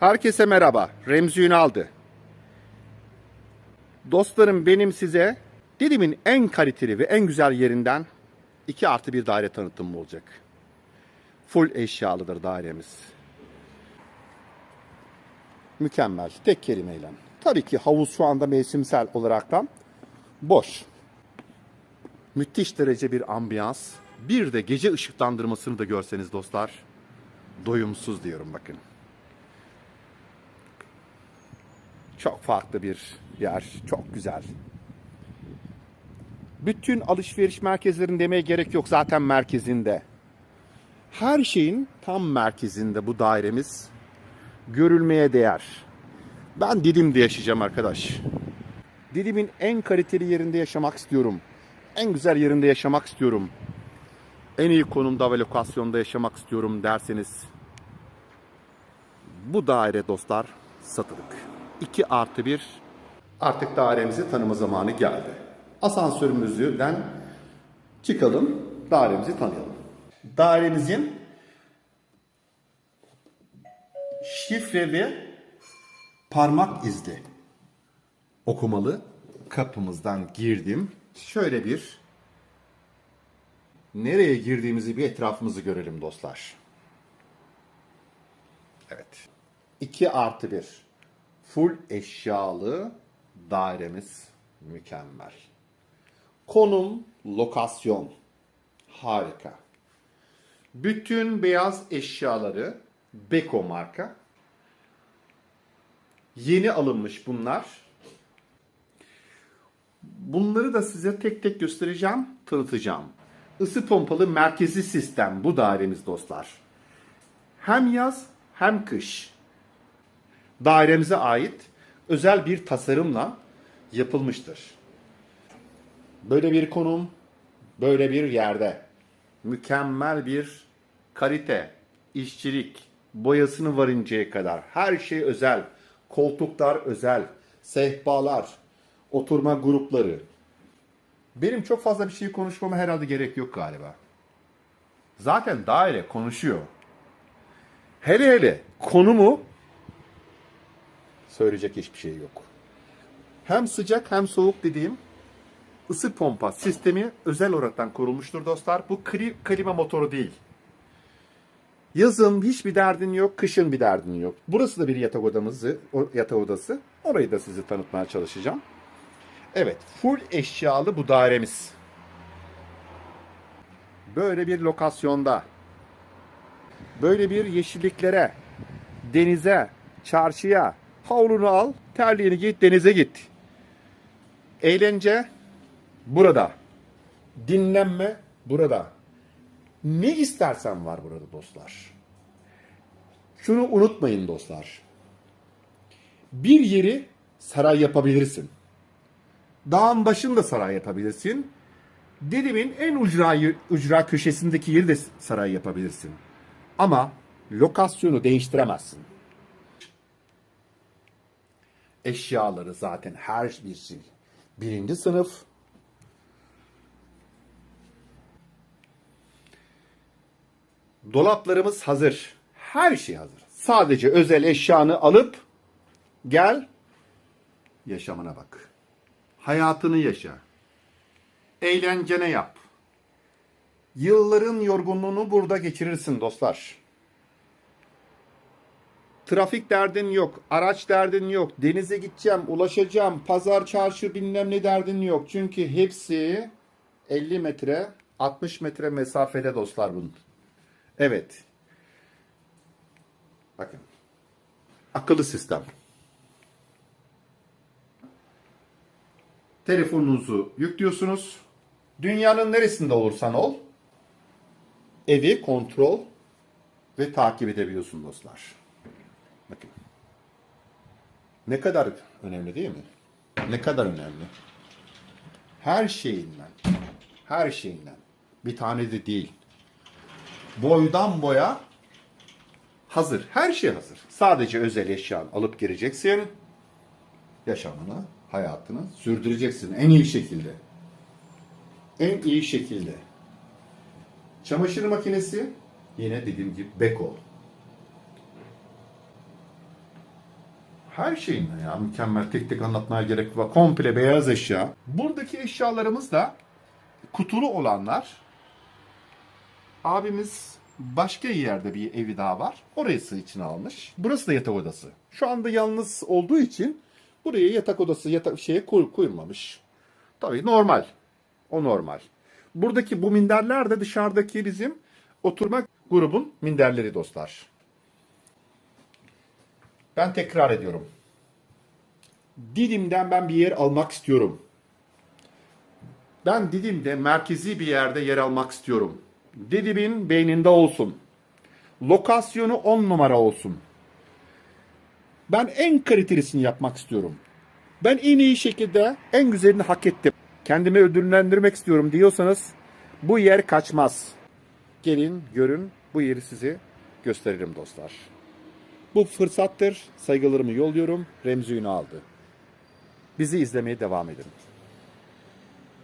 Herkese merhaba. Remzi Ünal'dı. Dostlarım benim size Didim'in en kaliteli ve en güzel yerinden 2 artı bir daire tanıtımı olacak. Full eşyalıdır dairemiz. Mükemmel. Tek kelimeyle. Tabii ki havuz şu anda mevsimsel olaraktan boş. Müthiş derece bir ambiyans. Bir de gece ışıklandırmasını da görseniz dostlar. Doyumsuz diyorum bakın. Çok farklı bir yer. Çok güzel. Bütün alışveriş merkezlerinin demeye gerek yok zaten merkezinde. Her şeyin tam merkezinde bu dairemiz. Görülmeye değer. Ben Didim'de yaşayacağım arkadaş. Didim'in en kaliteli yerinde yaşamak istiyorum. En güzel yerinde yaşamak istiyorum. En iyi konumda ve lokasyonda yaşamak istiyorum derseniz bu daire dostlar satılık. 2 artı 1 artık dairemizi tanıma zamanı geldi. Asansörümüzden çıkalım, dairemizi tanıyalım. Dairemizin şifre ve parmak izli okumalı kapımızdan girdim. Şöyle bir nereye girdiğimizi bir etrafımızı görelim dostlar. Evet. 2 artı 1. Full eşyalı dairemiz mükemmel. Konum, lokasyon harika. Bütün beyaz eşyaları Beko marka. Yeni alınmış bunlar. Bunları da size tek tek göstereceğim, tanıtacağım. Isı pompalı merkezi sistem bu dairemiz dostlar. Hem yaz hem kış. Dairemize ait özel bir tasarımla yapılmıştır. Böyle bir konum, böyle bir yerde mükemmel bir kalite, işçilik, boyasını varıncaya kadar her şey özel. Koltuklar özel, sehpalar, oturma grupları. Benim çok fazla bir şey konuşmama herhalde gerek yok galiba. Zaten daire konuşuyor. Hele hele konumu söyleyecek hiçbir şey yok. Hem sıcak hem soğuk dediğim ısı pompa sistemi özel olaraktan kurulmuştur dostlar. Bu kli, klima motoru değil. Yazın hiçbir derdin yok, kışın bir derdin yok. Burası da bir yatak odamızı, yatak odası. Orayı da size tanıtmaya çalışacağım. Evet, full eşyalı bu dairemiz. Böyle bir lokasyonda, böyle bir yeşilliklere, denize, çarşıya, havlunu al, terliğini git, denize git. Eğlence burada. Dinlenme burada. Ne istersen var burada dostlar. Şunu unutmayın dostlar. Bir yeri saray yapabilirsin. Dağın başında saray yapabilirsin. Dilimin en ucra, ucra köşesindeki yeri de saray yapabilirsin. Ama lokasyonu değiştiremezsin. Eşyaları zaten her birisi birinci sınıf. Dolaplarımız hazır. Her şey hazır. Sadece özel eşyanı alıp gel yaşamına bak. Hayatını yaşa. Eğlencene yap. Yılların yorgunluğunu burada geçirirsin dostlar. Trafik derdin yok, araç derdin yok, denize gideceğim, ulaşacağım, pazar, çarşı bilmem ne derdin yok. Çünkü hepsi 50 metre, 60 metre mesafede dostlar bunun. Evet. Bakın. Akıllı sistem. Telefonunuzu yüklüyorsunuz. Dünyanın neresinde olursan ol. Evi kontrol ve takip edebiliyorsun dostlar. Bakın. Ne kadar önemli değil mi? Ne kadar önemli. Her şeyinden, her şeyinden. Bir tane de değil. Boydan boya hazır. Her şey hazır. Sadece özel eşyan alıp gireceksin. Yaşamını, hayatını sürdüreceksin en iyi şekilde. En iyi şekilde. Çamaşır makinesi yine dediğim gibi Beko. Her şeyin ya mükemmel tek tek anlatmaya gerek var. Komple beyaz eşya. Buradaki eşyalarımız da kutulu olanlar. Abimiz başka yerde bir evi daha var. Orası için almış. Burası da yatak odası. Şu anda yalnız olduğu için buraya yatak odası yatak şeye koy, koyulmamış. Tabii normal. O normal. Buradaki bu minderler de dışarıdaki bizim oturma grubun minderleri dostlar. Ben tekrar ediyorum. Didim'den ben bir yer almak istiyorum. Ben Didim'de merkezi bir yerde yer almak istiyorum. Didim'in beyninde olsun. Lokasyonu 10 numara olsun. Ben en kalitelisini yapmak istiyorum. Ben en iyi şekilde en güzelini hak ettim. Kendimi ödüllendirmek istiyorum diyorsanız bu yer kaçmaz. Gelin görün bu yeri size gösteririm dostlar. Bu fırsattır. Saygılarımı yolluyorum. Remzi Ünal'dı. Bizi izlemeye devam edin.